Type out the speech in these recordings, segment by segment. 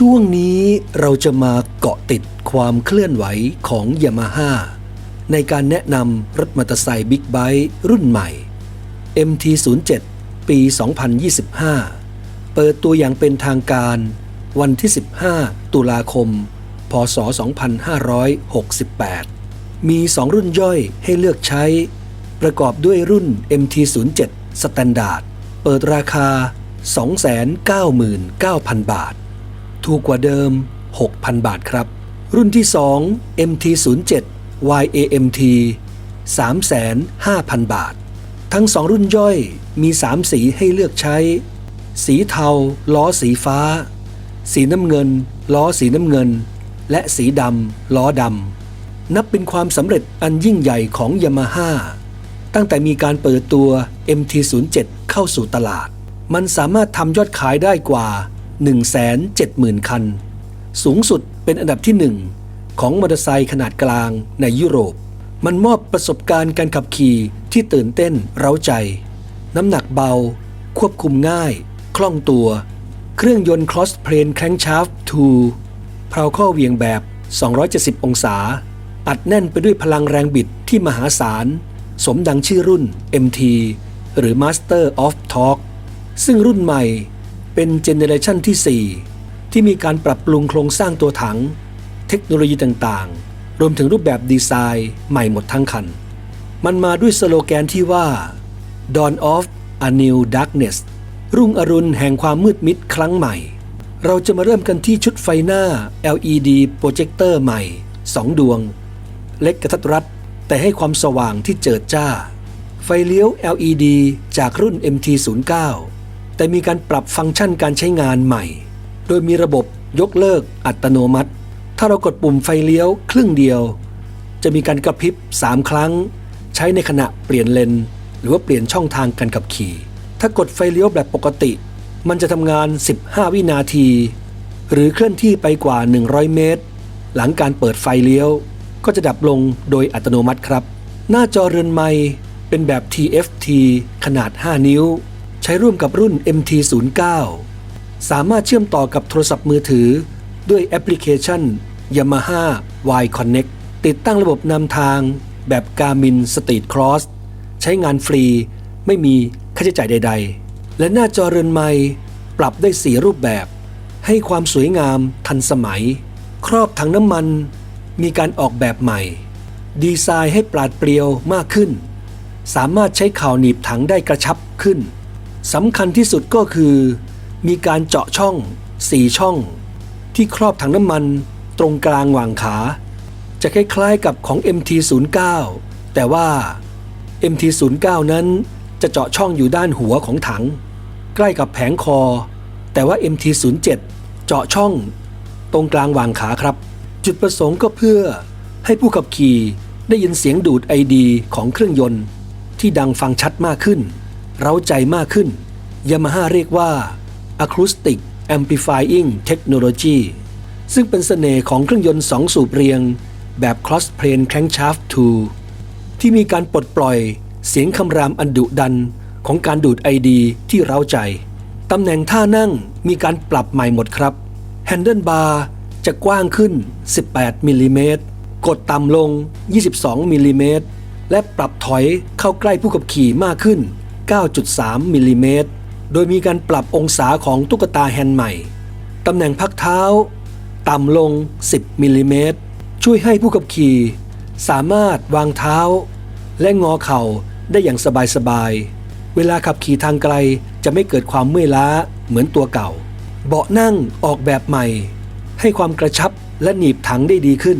ช่วงนี้เราจะมาเกาะติดความเคลื่อนไหวของยามาฮ่าในการแนะนำรถมอเตอร์ไซค์บิ๊กไบค์รุ่นใหม่ MT07 ปี 2025 เปิดตัวอย่างเป็นทางการวันที่ 15 ตุลาคม พศ 2568 มี 2 รุ่นย่อยให้เลือกใช้ ประกอบด้วยรุ่น MT07 Standard เปิดราคา 299,000 บาท ถูกกว่าเดิม 6,000 บาทครับ รุ่นที่ 2 MT07 YAMT 350,000 บาท ทั้ง 2 รุ่นย่อยมี 3 สีให้เลือกใช้ สีเทา ล้อสีฟ้า สีน้ำเงิน ล้อสีน้ำเงิน และสีดำล้อดำ นับเป็นความสำเร็จอันยิ่งใหญ่ของยามาฮ่าตั้งแต่มีการเปิดตัว MT07 เข้าสู่ตลาด มันสามารถทำยอดขายได้กว่า 170,000 คัน สูงสุดเป็นอันดับที่ 1 ของมอเตอร์ไซค์ขนาดกลางในยุโรป มันมอบประสบการณ์การขับขี่ที่ตื่นเต้นเร้าใจ น้ำหนักเบา ควบคุมง่าย คล่องตัว เครื่องยนต์ Cross Plane Crankshaft 2เพลาข้อเหวียงแบบ 270 องศา อัดแน่นไปด้วยพลังแรงบิดที่มหาศาล สมดังชื่อรุ่น MT หรือ Master of Torque ซึ่งรุ่นใหม่ เป็นเจเนเรชันที่ 4 ที่มีการปรับปรุงโครงสร้างตัวถัง เทคโนโลยีต่างๆ รวมถึงรูปแบบดีไซน์ใหม่หมดทั้งคัน มันมาด้วยสโลแกนที่ว่า Dawn of a New Darkness รุ่งอรุณแห่งความมืดมิดครั้งใหม่ เราจะมาเริ่มกันที่ชุดไฟหน้า LED โปรเจคเตอร์ใหม่ 2 ดวง เล็กกระทัดรัด แต่ให้ความสว่างที่เจิดจ้า ไฟเลี้ยว LED จากรุ่น MT09 แต่มีการปรับฟังก์ชันการใช้งานใหม่ โดยมีระบบยกเลิกอัตโนมัติ ถ้าเรากดปุ่มไฟเลี้ยวครึ่งเดียว จะมีการกระพริบ 3 ครั้ง ใช้ในขณะเปลี่ยนเลน หรือว่าเปลี่ยนช่องทางการขับขี่ ถ้ากดไฟเลี้ยวแบบปกติ มันจะทำงาน 15 วินาที หรือเคลื่อนที่ไปกว่า 100 เมตร หลังการเปิดไฟเลี้ยว ก็จะดับลงโดยอัตโนมัติครับ หน้าจอเรือนไม้เป็นแบบ TFT ขนาด 5 นิ้ว ใช้ร่วมกับรุ่น MT09 สามารถเชื่อมต่อกับโทรศัพท์มือถือ ด้วยแอปพลิเคชัน Yamaha Y Connect ติดตั้งระบบนำทางแบบ Garmin Street Cross ใช้งานฟรีไม่มีค่าใช้จ่ายใด ๆ และหน้าจอเรือนไม้ปรับได้สีรูปแบบ ให้ความสวยงามทันสมัย ครอบถังน้ำมันมีการออกแบบใหม่ ดีไซน์ให้ปราดเปรียวมากขึ้น สามารถใช้ข่าวหนีบถังได้กระชับขึ้น สำคัญที่สุดก็คือ มีการเจาะช่อง4ช่อง ที่ครอบถังน้ำมันตรงกลางหว่างขา จะคล้ายๆกับของ MT09 แต่ว่า MT09 นั้นจะเจาะช่องอยู่ด้านหัวของถัง ใกล้กับแผงคอ แต่ว่า MT07 เจาะช่อง ตรงกลางวางขาครับ จุดประสงค์ก็เพื่อให้ผู้ขับขี่ได้ยินเสียงดูดไอดีของเครื่องยนต์ ที่ดังฟังชัดมากขึ้น เร้าใจมากขึ้นยามาฮ่าเรียกว่า Acoustic Amplifying Technology ซึ่งเป็นเสน่ห์ของเครื่องยนต์2สูบเรียง แบบ Cross Plane Crankshaft 2 ที่มีการปลดปล่อยเสียงคำรามอันดุดันของการดูดไอดีที่เร้าใจ ตำแหน่งท่านั่งมีการปรับใหม่หมดครับ แฮนเดิลบาร์จะกว้างขึ้น 18มิลลิเมตรกดต่ำลง 22มิลลิเมตรและปรับถอยเข้าใกล้ผู้ขับขี่มากขึ้น 9.3 มิลลิเมตร โดยมีการปรับองศาของตุ๊กตาแฮนด์ใหม่ ตำแหน่งพักเท้า ต่ำลง 10 มิลลิเมตร ช่วยให้ผู้ขับขี่ สามารถวางเท้า และงอเข่าได้อย่างสบายๆ เวลาขับขี่ทางไกลจะไม่เกิดความเมื่อยล้าเหมือนตัวเก่า เบาะนั่งออกแบบใหม่ ให้ความกระชับและหนีบถังได้ดีขึ้น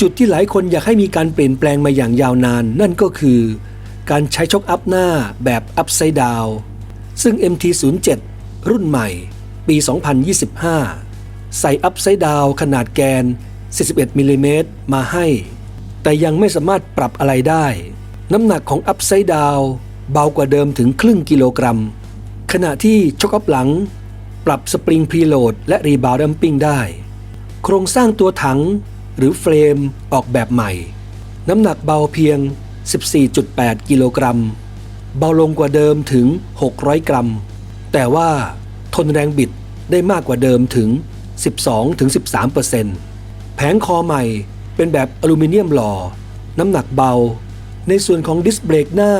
จุดที่หลายคนอยากให้มีการเปลี่ยนแปลงมาอย่างยาวนานนั่นก็คือ การใช้ชกอัพหน้าแบบ Upside Down ซึ่ง MT07 รุ่นใหม่ ปี 2025 ใส่ Upside Down ขนาดแกน 41มิลลิเมตรมาให้ แต่ยังไม่สามารถปรับอะไรได้ น้ำหนักของ Upside Down เบากว่าเดิมถึงครึ่งกิโลกรัม ขณะที่ชกอัพหลัง ปรับสปริงพรีโหลดและรีบาวดัมปิ้งได้ โครงสร้างตัวถังหรือเฟรมออกแบบใหม่ น้ำหนักเบาเพียง 14.8 กิโลกรัม เบาลงกว่าเดิมถึง 600 กรัม แต่ว่าทนแรงบิดได้มากกว่าเดิมถึง 12-13%แผงคอใหม่เป็นแบบอลูมิเนียมหล่อ น้ำหนักเบา ในส่วนของดิสเบรกหน้า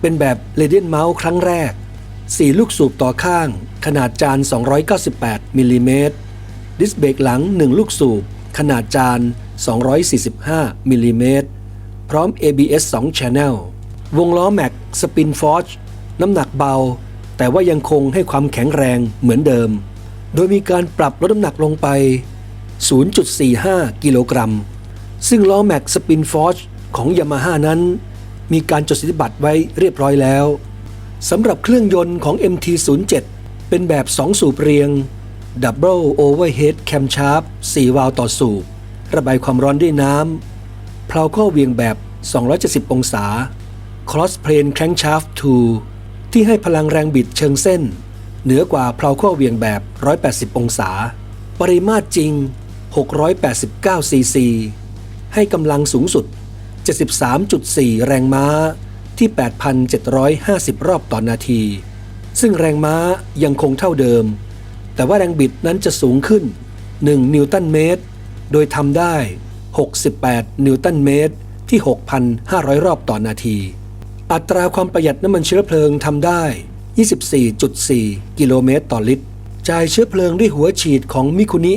เป็นแบบเรเดียนเมาส์ครั้งแรก 4 ลูกสูบต่อข้าง ขนาดจาน 298มิลลิเมตรดิสเบรกหลัง 1 ลูกสูบ ขนาดจาน 245มิลลิเมตร พร้อม ABS 2 Channel วงล้อแม็กสปินฟอร์จน้ำหนักเบา แต่ว่ายังคงให้ความแข็งแรงเหมือนเดิม โดยมีการปรับลดน้ำหนักลงไป 0.45 กิโลกรัม ซึ่งล้อแม็กสปินฟอร์จของยามาฮ่านั้น มีการจดสิทธิบัตรไว้เรียบร้อยแล้วสำหรับเครื่องยนต์ของ MT07 เป็นแบบ 2 สูบเรียง Double Overhead Camshaft 4 วาล์วต่อสูบ ระบายความร้อนด้วยน้ำ เพลาข้อเวียงแบบ 270 องศา Cross Plane Crankshaft 2 ที่ให้พลังแรงบิดเชิงเส้น เหนือกว่าเพลาข้อเวียงแบบ 180 องศา ปริมาตรจริง 689 ซีซี ให้กำลังสูงสุด 73.4 แรงม้าที่ 8,750 รอบต่อนนาที ซึ่งแรงม้ายังคงเท่าเดิม แต่ว่าแรงบิดนั้นจะสูงขึ้น 1 นิวตันเมตร โดยทำได้ 68 นิวตันเมตร ที่ 6,500 รอบต่อนาที อัตราความประหยัดน้ำมันเชื้อเพลิงทำได้ 24.4 กิโลเมตรต่อลิตร จ่ายเชื้อเพลิงด้วยหัวฉีดของมิคุนิ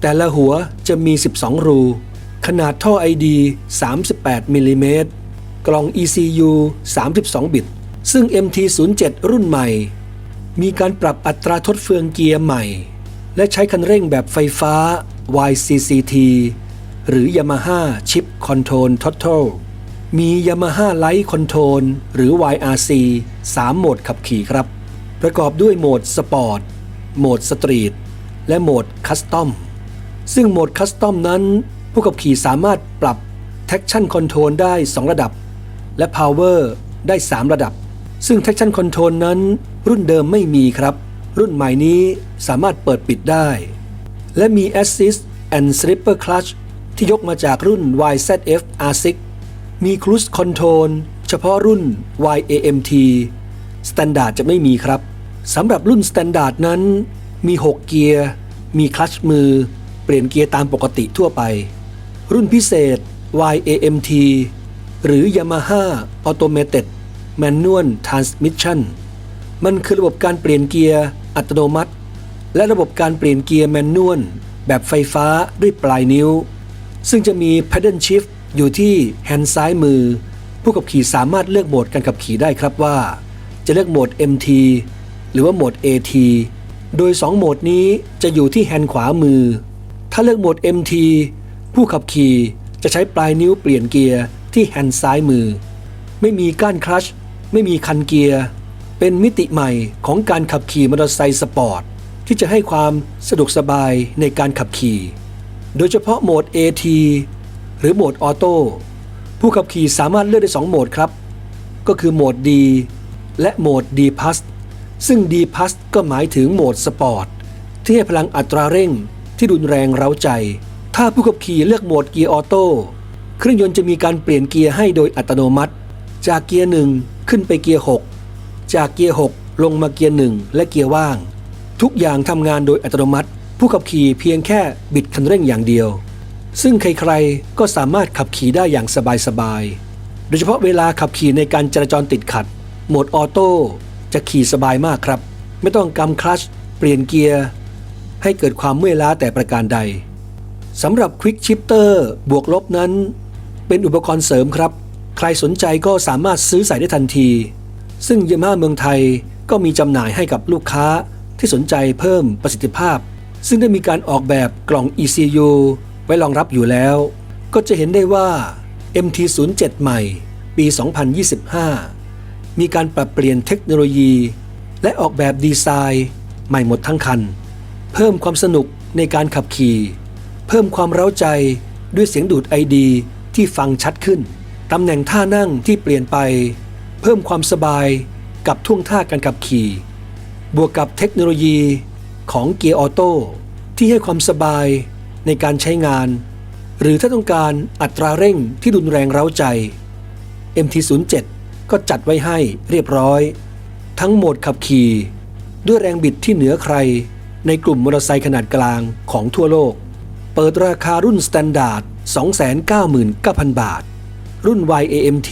แต่ละหัวจะมี 12 รู ขนาดท่อไอดี 38มิลลิเมตร กล่อง ECU 32 บิต ซึ่ง MT07 รุ่นใหม่ มีการปรับอัตราทดเฟืองเกียร์ใหม่ และใช้คันเร่งแบบไฟฟ้า YCCT หรือ Yamaha Chip Control Total มี Yamaha Light Control หรือ YRC 3 โหมดขับขี่ครับ ประกอบด้วยโหมดสปอร์ตโหมดสตรีทและโหมดคัสตอมซึ่งโหมดคัสตอมนั้น ผู้ขับขี่สามารถปรับ Traction Control ได้ 2 ระดับ และ Power ได้ 3 ระดับ ซึ่ง Traction Control นั้น รุ่นเดิมไม่มีครับ รุ่นใหม่นี้สามารถเปิดปิดได้ และมี Assist and Slipper Clutch ที่ยกมาจากรุ่น YZF R6 มี Cruise Control เฉพาะรุ่น YAMT Standard จะไม่มีครับสำหรับรุ่น Standard นั้น มี 6 เกียร์ มีคลัตชมือ เปลี่ยนเกียร์ตามปกติทั่วไป รุ่นพิเศษ YAMT หรือ Yamaha Automated Manual Transmission มันคือระบบการเปลี่ยนเกียร์อัตโนมัติ และระบบการเปลี่ยนเกียร์แมนนวลแบบไฟฟ้าด้วยปลายนิ้ว ซึ่งจะมี Paddle Shift อยู่ที่แฮนด์ซ้ายมือ ผู้ขับขี่สามารถเลือกโหมดการขับขี่ได้ครับว่า จะเลือกโหมด MT หรือว่าโหมด AT โดย 2 โหมดนี้จะอยู่ที่แฮนด์ขวามือ ถ้าเลือกโหมด MT ผู้ขับขี่จะใช้ปลายนิ้วเปลี่ยนเกียร์ที่แฮนด์ซ้ายมือ ไม่มีก้านคลัชไม่มีคันเกียร์ เป็นมิติใหม่ของการขับขี่มอเตอร์ไซค์สปอร์ตที่จะให้ความสะดวกสบายในการขับขี่ โดยเฉพาะโหมด AT หรือโหมดออโต้ผู้ขับขี่สามารถเลือกได้ 2 โหมดครับ ก็คือโหมด D และโหมด D Plus ซึ่ง D Plus ก็หมายถึงโหมดสปอร์ตที่ให้พลังอัตราเร่งที่รุนแรงเร้าใจ ถ้าผู้ขับขี่เลือกโหมดเกียร์ออโต้เครื่องยนต์จะมีการเปลี่ยนเกียร์ให้โดยอัตโนมัติ จากเกียร์หนึ่งขึ้นไปเกียร์ 6 จากเกียร์ 6 ลงมาเกียร์1และเกียร์ว่าง ทุกอย่างทำงานโดยอัตโนมัติ ผู้ขับขี่เพียงแค่บิดคันเร่งอย่างเดียว ซึ่งใครๆก็สามารถขับขี่ได้อย่างสบายๆ โดยเฉพาะเวลาขับขี่ในการจราจรติดขัด โหมดออโต้จะขี่สบายมากครับ ไม่ต้องกำคลัช เปลี่ยนเกียร์ ให้เกิดความเมื่อยล้าแต่ประการใดสำหรับ Quick Shifter บวกลบนั้น เป็นอุปกรณ์เสริมครับ ใครสนใจก็สามารถซื้อใส่ได้ทันที ซึ่งยามาเมืองไทยก็มีจำหน่ายให้กับลูกค้าที่สนใจเพิ่มประสิทธิภาพ ซึ่งได้มีการออกแบบกล่อง ECU ไว้รองรับอยู่แล้ว ก็จะเห็นได้ว่า MT07 ใหม่ ปี 2025 มีการปรับเปลี่ยนเทคโนโลยี และออกแบบดีไซน์ใหม่หมดทั้งคัน เพิ่มความสนุกในการขับขี่ เพิ่มความเร้าใจด้วยเสียงดูดไอดีที่ฟังชัดขึ้น ตำแหน่งท่านั่งที่เปลี่ยนไป เพิ่มความสบายกับท่วงท่าการขับขี่ บวกกับเทคโนโลยี ของเกียร์ออโต้ที่ให้ความสบายในการใช้งาน หรือถ้าต้องการอัตราเร่งที่รุนแรงเร้าใจ MT07 ก็จัดไว้ให้เรียบร้อย ทั้งโหมดขับขี่ ด้วยแรงบิดที่เหนือใคร ในกลุ่มมอเตอร์ไซค์ขนาดกลางของทั่วโลก เปิดราคารุ่นสแตนดาร์ด299,000 บาท รุ่น YAMT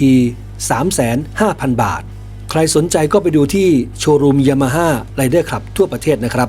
35,000 บาท ใครสนใจก็ไปดูที่โชว์รูมยามาฮ่าไรเดอร์คลับทั่วประเทศนะครับ